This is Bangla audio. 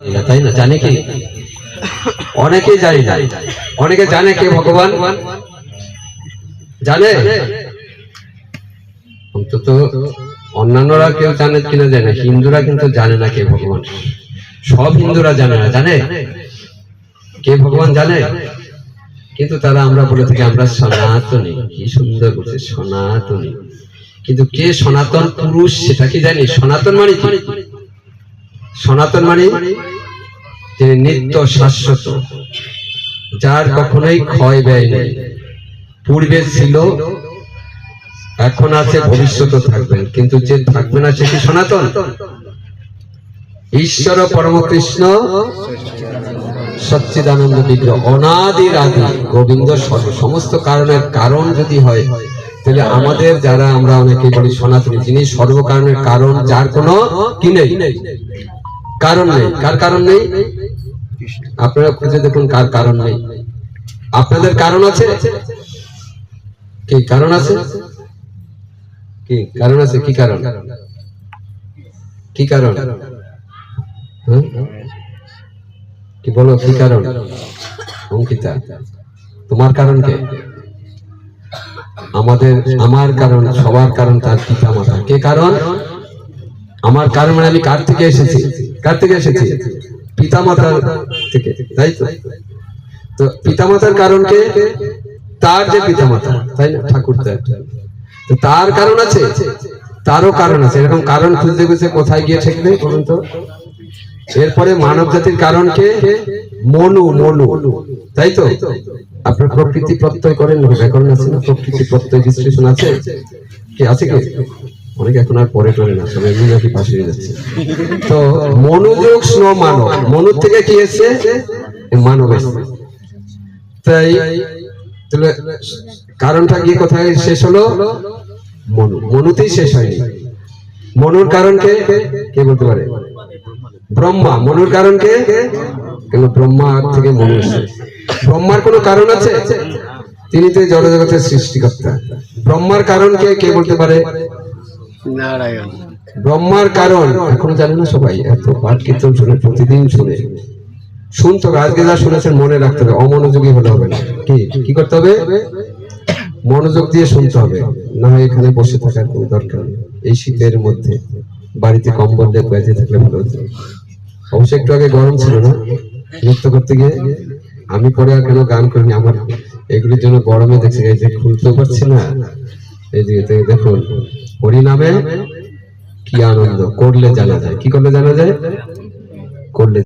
তাই না? জানে কি? অনেকে জানে না। অনেকে জানে কে ভগবান? জানে? অন্তত অন্যান্যরা কেউ জানে কিনা জানে হিন্দুরা কিন্তু জানে না কে ভগবান। সব হিন্দুরা জানে না। জানে? কে ভগবান জানে? কিন্তু তারা আমরা বলে থাকি, আমরা সনাতনী। কি সুন্দর বলছে, সনাতনী। কিন্তু কে সনাতন পুরুষ সেটা কি জানি? সনাতন মানে সনাতন মানে তিনি নিত্য শাশ্বত, যার কখনোই ক্ষয় ব্যয় নেই। পূর্বে ছিল, এখন আছে ভবিষ্যৎ থাকবেন কিন্তু যে থাকবে না, সে কি সনাতন? ঈশ্বর পরম কৃষ্ণ সচ্চিদানন্দ বিগ্রহ অনাদির আদি গোবিন্দ সমস্ত কারণের কারণ যদি হয়, তাহলে আমাদের যারা আমরা অনেকে বলি সনাতনী, যিনি সর্বকারণের কারণ, যার কোনো কি নেই? কারণ নেই। কার কারণ নেই? আপনারা খুঁজে দেখুন কার কারণ নেই। আপনাদের কারণ আছে? কি কারণ আছে? কি কারণ আছে? কি কারণ? কি কারণ? হ্যাঁ? কি বলো, কি কারণ? অঙ্কিতা, তোমার কারণ কে? আমাদের, আমার কারণ, সবার কারণ তার পিতা মাতা কে কারণ? আমার কারণ মানে আমি কার থেকে এসেছি? কার থেকে এসেছি? পিতা মাতার থেকে, তাই তো? তো পিতা মাতার কারণ কে? তার যে পিতা মাতা তাই না? ঠাকুর তো তার কারণ আছে? তারও কারণ আছে। এরকম কারণ খুঁজতে খুঁজতে কোথায় গিয়ে ঠেকবে বলুন তো? এরপরে মানব জাতির কারণ কে? মনু মনু। তাই তো? আপনার প্রকৃতি প্রত্যয় করেন ব্যাকরণ আছে না? প্রকৃতি প্রত্যয় বিশ্লেষণ আছে? কি আছে কি? অনেকে এখন আর পরে করে না, সবাই এমনি পাশে যাচ্ছে। তো মনোযোগ স্নো মানব মনুর থেকে কি এসছে মানব তাই কারণটা গিয়ে কোথায় শেষ হলো? মনু, মনুতেই শেষ হয়নি। মনুর কারণ কে? বলতে পারে? ব্রহ্মা। মনুর কারণ কে? কেন ব্রহ্মা থেকে মনু ব্রহ্মার কোনো কারণ আছে? তিনি তো জড়জগতের সৃষ্টিকর্তা। ব্রহ্মার কারণ কে? কে বলতে পারে? নারায়ণ। ব্রহ্মার কারণ, এখনও জানে না সবাই, এত পাঠ কীর্তন শুনে, প্রতিদিন শুনে। শুনতে হবে আজকে যা শুনেছেন, মনে রাখতে হবে, অমনোযোগী হলে হবে না। কি? কি করতে হবে? মনোযোগ দিয়ে শুনতে হবে। না হয় এখানে বসে থাকার কোনো দরকার নেই। এই শীতের মধ্যে বাড়িতে কম্বল দিয়ে বেঁচে থাকলে ভালো হতো। অবশ্য একটু আগে গরম ছিল না। নৃত্য করতে গিয়ে আমি পরে আর কেন গান করিনি। আমার এগুলির জন্য গরমে দেখছি, এই যে খুলতেও পারছি না। এই দিকে দেখুন হরিনামে কি আনন্দ? করলে জানা যায়। কি করলে জানা যায়? করলে